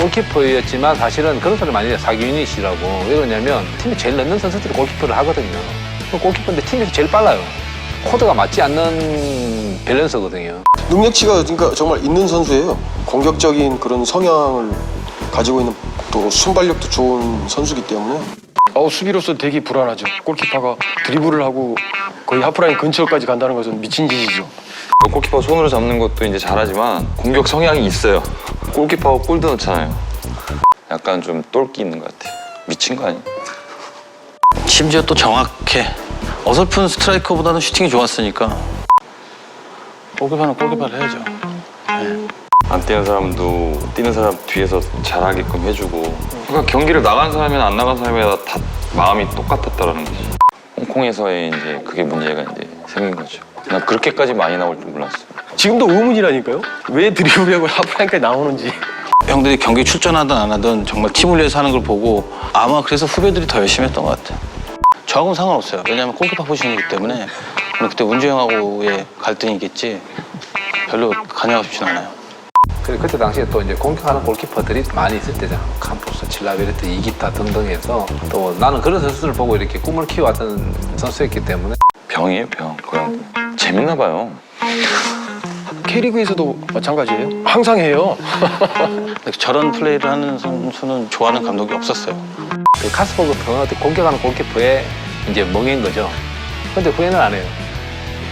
골키퍼였지만 사실은 그런 소리 많이 해요. 사기 유닛이라고. 왜 그러냐면 팀이 제일 넣는 선수들이 골키퍼를 하거든요. 그 골키퍼인데 팀에서 제일 빨라요. 코드가 맞지 않는 밸런스거든요. 능력치가 그러니까 정말 있는 선수예요. 공격적인 그런 성향을 가지고 있는 또 순발력도 좋은 선수기 때문에 어, 수비로서 되게 불안하죠. 골키퍼가 드리블을 하고 거의 하프라인 근처까지 간다는 것은 미친 짓이죠. 골키퍼 손으로 잡는 것도 이제 잘하지만 공격 성향이 있어요. 골키퍼가 골도 넣잖아요. 약간 좀 똘끼 있는 것 같아요. 미친 거 아니야? 심지어 또 정확해. 어설픈 스트라이커보다는 슈팅이 좋았으니까. 골키퍼는 골키퍼를 해야죠. 안 뛰는 사람도 뛰는 사람 뒤에서 잘하게끔 해주고 그러니까 경기를 나간 사람이나 안 나간 사람이나 다 마음이 똑같았다라는 거지 홍콩에서의 이제 그게 문제가 이제 생긴 거죠 난 그렇게까지 많이 나올 줄 몰랐어요 지금도 의문이라니까요. 왜 드리블하고 하프라인까지 나오는지. 형들이 경기 출전하든 안 하든 정말 팀을 위해서 하는 걸 보고 아마 그래서 후배들이 더 열심히 했던 것 같아요. 저하고는 상관없어요. 왜냐하면 골키퍼 포지션이기 때문에 그때 운주 형하고의 갈등이겠지 별로 관여하고 싶진 않아요. 그리고 그때 당시에 또 이제 공격하는 골키퍼들이 많이 있을 때잖아. 캠포스, 칠라베르트, 이기타 등등 해서 또 나는 그런 선수들을 보고 이렇게 꿈을 키워왔던 선수였기 때문에 병이에요 병 그냥 재밌나 봐요 K리그에서도 마찬가지예요. 항상 해요. 저런 플레이를 하는 선수는 좋아하는 감독이 없었어요. 그 카스버그 평화한테 공격하는 골키퍼의 이제 멍인 거죠. 근데 후회는 안 해요.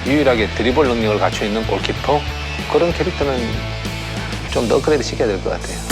유일하게 드리블 능력을 갖추고 있는 골키퍼 그런 캐릭터는 좀 더 업그레이드 시켜야 될 것 같아요.